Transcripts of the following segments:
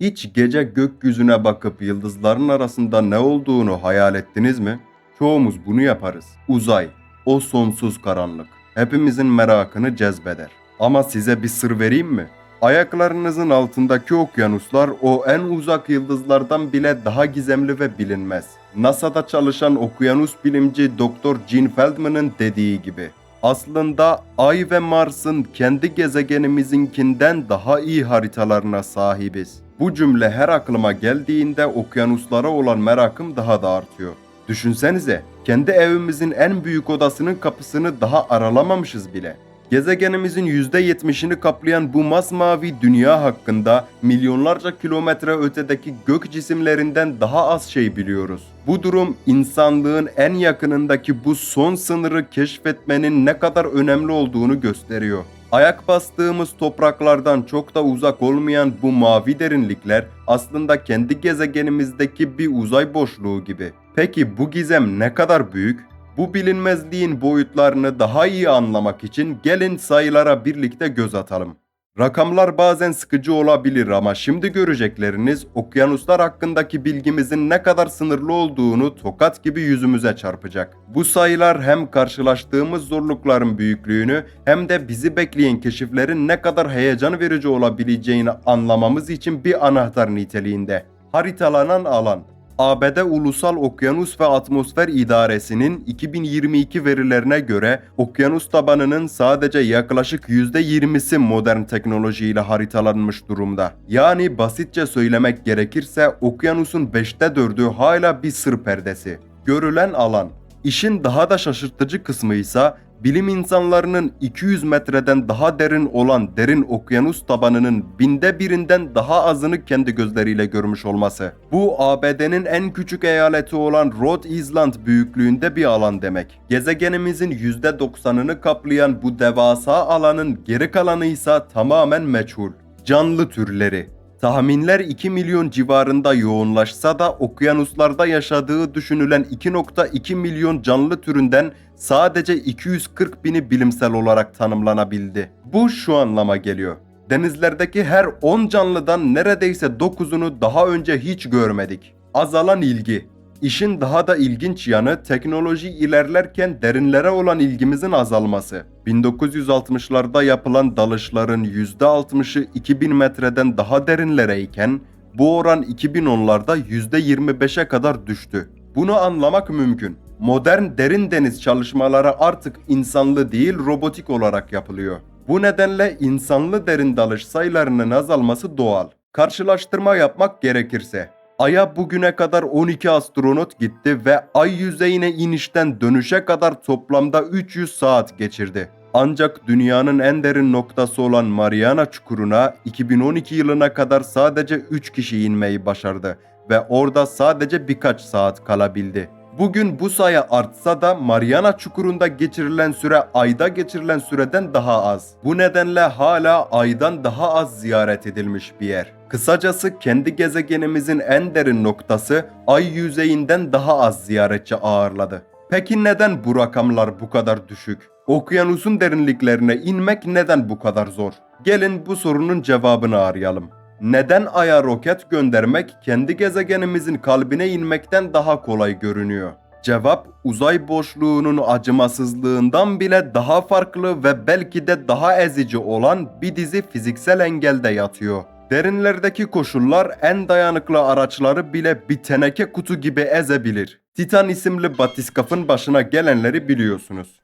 Hiç gece gökyüzüne bakıp yıldızların arasında ne olduğunu hayal ettiniz mi? Çoğumuz bunu yaparız. Uzay, o sonsuz karanlık. Hepimizin merakını cezbeder. Ama size bir sır vereyim mi? Ayaklarınızın altındaki okyanuslar o en uzak yıldızlardan bile daha gizemli ve bilinmez. NASA'da çalışan okyanus bilimci Dr. Gene Feldman'ın dediği gibi. Aslında Ay ve Mars'ın kendi gezegenimizinkinden daha iyi haritalarına sahibiz. Bu cümle her aklıma geldiğinde okyanuslara olan merakım daha da artıyor. Düşünsenize, kendi evimizin en büyük odasının kapısını daha aralamamışız bile. Gezegenimizin %70'ini kaplayan bu masmavi dünya hakkında milyonlarca kilometre ötedeki gök cisimlerinden daha az şey biliyoruz. Bu durum insanlığın en yakınındaki bu son sınırı keşfetmenin ne kadar önemli olduğunu gösteriyor. Ayak bastığımız topraklardan çok da uzak olmayan bu mavi derinlikler aslında kendi gezegenimizdeki bir uzay boşluğu gibi. Peki bu gizem ne kadar büyük? Bu bilinmezliğin boyutlarını daha iyi anlamak için gelin sayılara birlikte göz atalım. Rakamlar bazen sıkıcı olabilir ama şimdi görecekleriniz okyanuslar hakkındaki bilgimizin ne kadar sınırlı olduğunu tokat gibi yüzümüze çarpacak. Bu sayılar hem karşılaştığımız zorlukların büyüklüğünü hem de bizi bekleyen keşiflerin ne kadar heyecan verici olabileceğini anlamamız için bir anahtar niteliğinde. Haritalanan alan ABD Ulusal Okyanus ve Atmosfer İdaresi'nin 2022 verilerine göre okyanus tabanının sadece yaklaşık %20'si modern teknolojiyle haritalanmış durumda. Yani basitçe söylemek gerekirse okyanusun 5'te 4'ü hala bir sır perdesi. Görülen alan. İşin daha da şaşırtıcı kısmı ise bilim insanlarının 200 metreden daha derin olan derin okyanus tabanının binde birinden daha azını kendi gözleriyle görmüş olması. Bu ABD'nin en küçük eyaleti olan Rhode Island büyüklüğünde bir alan demek. Gezegenimizin %90'ını kaplayan bu devasa alanın geri kalanı ise tamamen meçhul. Canlı türleri. Tahminler 2 milyon civarında yoğunlaşsa da okyanuslarda yaşadığı düşünülen 2.2 milyon canlı türünden sadece 240 bini bilimsel olarak tanımlanabildi. Bu şu anlama geliyor. Denizlerdeki her 10 canlıdan neredeyse 9'unu daha önce hiç görmedik. Azalan ilgi. İşin daha da ilginç yanı teknoloji ilerlerken derinlere olan ilgimizin azalması. 1960'larda yapılan dalışların %60'ı 2000 metreden daha derinlereyken bu oran 2010'larda %25'e kadar düştü. Bunu anlamak mümkün. Modern derin deniz çalışmaları artık insanlı değil robotik olarak yapılıyor. Bu nedenle insanlı derin dalış sayılarının azalması doğal. Karşılaştırma yapmak gerekirse Ay'a bugüne kadar 12 astronot gitti ve ay yüzeyine inişten dönüşe kadar toplamda 300 saat geçirdi. Ancak dünyanın en derin noktası olan Mariana Çukuru'na 2012 yılına kadar sadece 3 kişi inmeyi başardı ve orada sadece birkaç saat kalabildi. Bugün bu sayı artsa da Mariana Çukuru'nda geçirilen süre ayda geçirilen süreden daha az. Bu nedenle hala aydan daha az ziyaret edilmiş bir yer. Kısacası kendi gezegenimizin en derin noktası ay yüzeyinden daha az ziyaretçi ağırladı. Peki neden bu rakamlar bu kadar düşük? Okyanusun derinliklerine inmek neden bu kadar zor? Gelin bu sorunun cevabını arayalım. Neden Ay'a roket göndermek kendi gezegenimizin kalbine inmekten daha kolay görünüyor? Cevap uzay boşluğunun acımasızlığından bile daha farklı ve belki de daha ezici olan bir dizi fiziksel engelde yatıyor. Derinlerdeki koşullar en dayanıklı araçları bile bir teneke kutu gibi ezebilir. Titan isimli batiskafın başına gelenleri biliyorsunuz.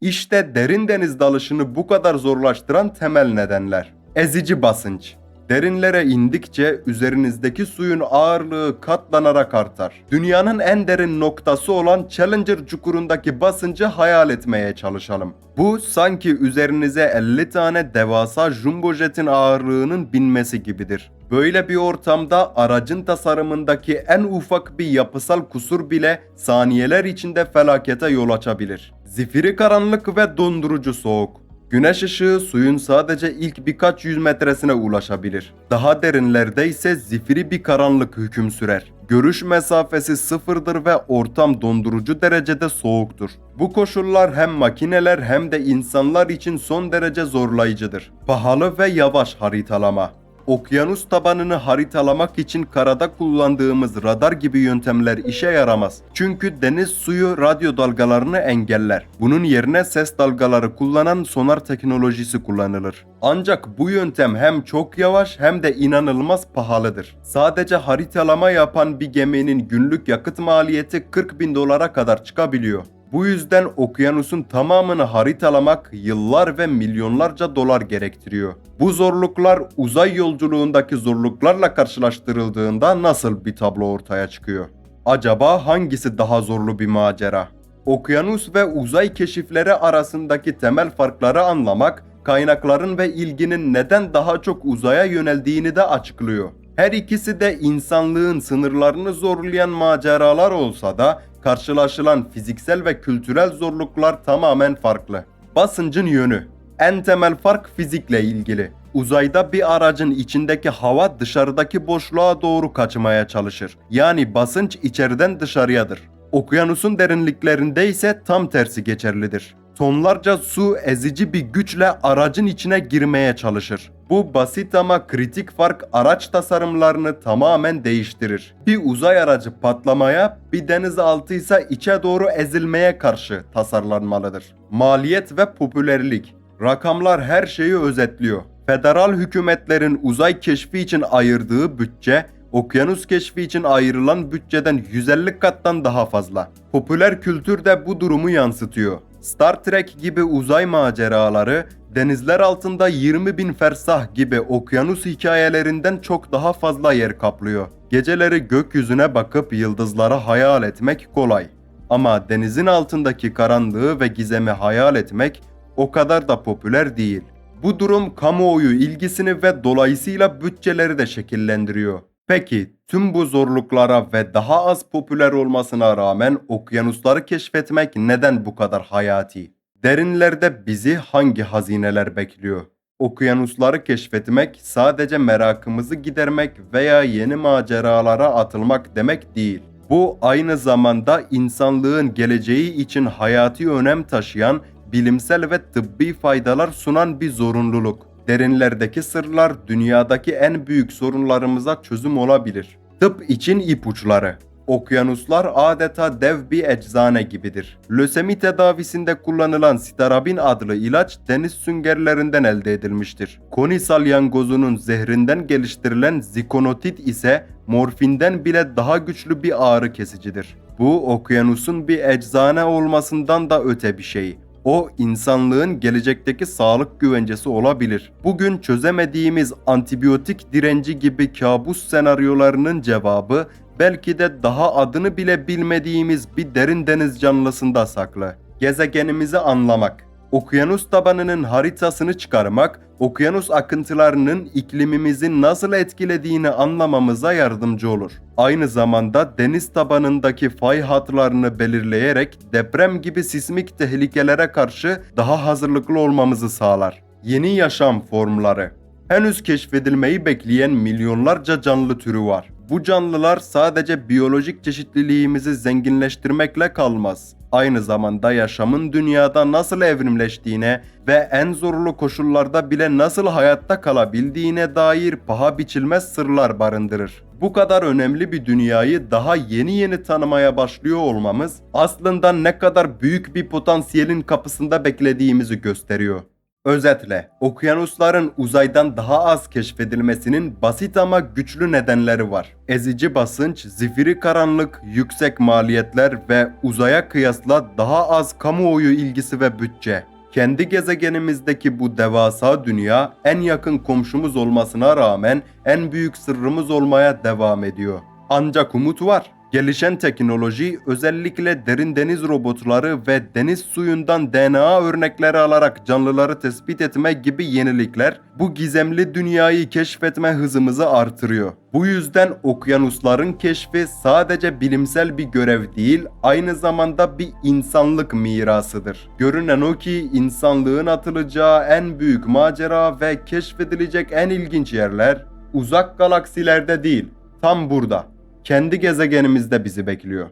İşte derin deniz dalışını bu kadar zorlaştıran temel nedenler. Ezici basınç. Derinlere indikçe üzerinizdeki suyun ağırlığı katlanarak artar. Dünyanın en derin noktası olan Challenger çukurundaki basıncı hayal etmeye çalışalım. Bu sanki üzerinize 50 tane devasa jumbo jetin ağırlığının binmesi gibidir. Böyle bir ortamda aracın tasarımındaki en ufak bir yapısal kusur bile saniyeler içinde felakete yol açabilir. Zifiri karanlık ve dondurucu soğuk. Güneş ışığı suyun sadece ilk birkaç yüz metresine ulaşabilir. Daha derinlerde ise zifiri bir karanlık hüküm sürer. Görüş mesafesi sıfırdır ve ortam dondurucu derecede soğuktur. Bu koşullar hem makineler hem de insanlar için son derece zorlayıcıdır. Pahalı ve yavaş haritalama. Okyanus tabanını haritalamak için karada kullandığımız radar gibi yöntemler işe yaramaz. Çünkü deniz suyu radyo dalgalarını engeller. Bunun yerine ses dalgaları kullanan sonar teknolojisi kullanılır. Ancak bu yöntem hem çok yavaş hem de inanılmaz pahalıdır. Sadece haritalama yapan bir geminin günlük yakıt maliyeti 40 bin dolara kadar çıkabiliyor. Bu yüzden okyanusun tamamını haritalamak yıllar ve milyonlarca dolar gerektiriyor. Bu zorluklar uzay yolculuğundaki zorluklarla karşılaştırıldığında nasıl bir tablo ortaya çıkıyor? Acaba hangisi daha zorlu bir macera? Okyanus ve uzay keşifleri arasındaki temel farkları anlamak, kaynakların ve ilginin neden daha çok uzaya yöneldiğini de açıklıyor. Her ikisi de insanlığın sınırlarını zorlayan maceralar olsa da karşılaşılan fiziksel ve kültürel zorluklar tamamen farklı. Basıncın yönü en temel fark fizikle ilgili. Uzayda bir aracın içindeki hava dışarıdaki boşluğa doğru kaçmaya çalışır. Yani basınç içeriden dışarıyadır. Okyanusun derinliklerinde ise tam tersi geçerlidir. Tonlarca su ezici bir güçle aracın içine girmeye çalışır. Bu basit ama kritik fark araç tasarımlarını tamamen değiştirir. Bir uzay aracı patlamaya, bir denizaltı ise içe doğru ezilmeye karşı tasarlanmalıdır. Maliyet ve popülerlik. Rakamlar her şeyi özetliyor. Federal hükümetlerin uzay keşfi için ayırdığı bütçe, okyanus keşfi için ayrılan bütçeden 150 kattan daha fazla. Popüler kültür de bu durumu yansıtıyor. Star Trek gibi uzay maceraları, denizler altında 20 bin fersah gibi okyanus hikayelerinden çok daha fazla yer kaplıyor. Geceleri gökyüzüne bakıp yıldızları hayal etmek kolay. Ama denizin altındaki karanlığı ve gizemi hayal etmek o kadar da popüler değil. Bu durum kamuoyu ilgisini ve dolayısıyla bütçeleri de şekillendiriyor. Peki tüm bu zorluklara ve daha az popüler olmasına rağmen okyanusları keşfetmek neden bu kadar hayati? Derinlerde bizi hangi hazineler bekliyor? Okyanusları keşfetmek sadece merakımızı gidermek veya yeni maceralara atılmak demek değil. Bu aynı zamanda insanlığın geleceği için hayati önem taşıyan, bilimsel ve tıbbi faydalar sunan bir zorunluluk. Derinlerdeki sırlar dünyadaki en büyük sorunlarımıza çözüm olabilir. Tıp için ipuçları. Okyanuslar adeta dev bir eczane gibidir. Lösemi tedavisinde kullanılan sitarabin adlı ilaç deniz süngerlerinden elde edilmiştir. Koni salyangozunun zehrinden geliştirilen zikonotit ise morfinden bile daha güçlü bir ağrı kesicidir. Bu okyanusun bir eczane olmasından da öte bir şey. O insanlığın gelecekteki sağlık güvencesi olabilir. Bugün çözemediğimiz antibiyotik direnci gibi kabus senaryolarının cevabı belki de daha adını bile bilmediğimiz bir derin deniz canlısında saklı. Gezegenimizi anlamak, okyanus tabanının haritasını çıkarmak, okyanus akıntılarının iklimimizi nasıl etkilediğini anlamamıza yardımcı olur. Aynı zamanda deniz tabanındaki fay hatlarını belirleyerek deprem gibi sismik tehlikelere karşı daha hazırlıklı olmamızı sağlar. Yeni yaşam formları Henüz keşfedilmeyi bekleyen milyonlarca canlı türü var. Bu canlılar sadece biyolojik çeşitliliğimizi zenginleştirmekle kalmaz. Aynı zamanda yaşamın dünyada nasıl evrimleştiğine ve en zorlu koşullarda bile nasıl hayatta kalabildiğine dair paha biçilmez sırlar barındırır. Bu kadar önemli bir dünyayı daha yeni yeni tanımaya başlıyor olmamız aslında ne kadar büyük bir potansiyelin kapısında beklediğimizi gösteriyor. Özetle, okyanusların uzaydan daha az keşfedilmesinin basit ama güçlü nedenleri var. Ezici basınç, zifiri karanlık, yüksek maliyetler ve uzaya kıyasla daha az kamuoyu ilgisi ve bütçe. Kendi gezegenimizdeki bu devasa dünya en yakın komşumuz olmasına rağmen en büyük sırrımız olmaya devam ediyor. Ancak umut var. Gelişen teknoloji özellikle derin deniz robotları ve deniz suyundan DNA örnekleri alarak canlıları tespit etme gibi yenilikler bu gizemli dünyayı keşfetme hızımızı artırıyor. Bu yüzden okyanusların keşfi sadece bilimsel bir görev değil, aynı zamanda bir insanlık mirasıdır. Görünen o ki insanlığın atılacağı en büyük macera ve keşfedilecek en ilginç yerler uzak galaksilerde değil, tam burada kendi gezegenimizde bizi bekliyor.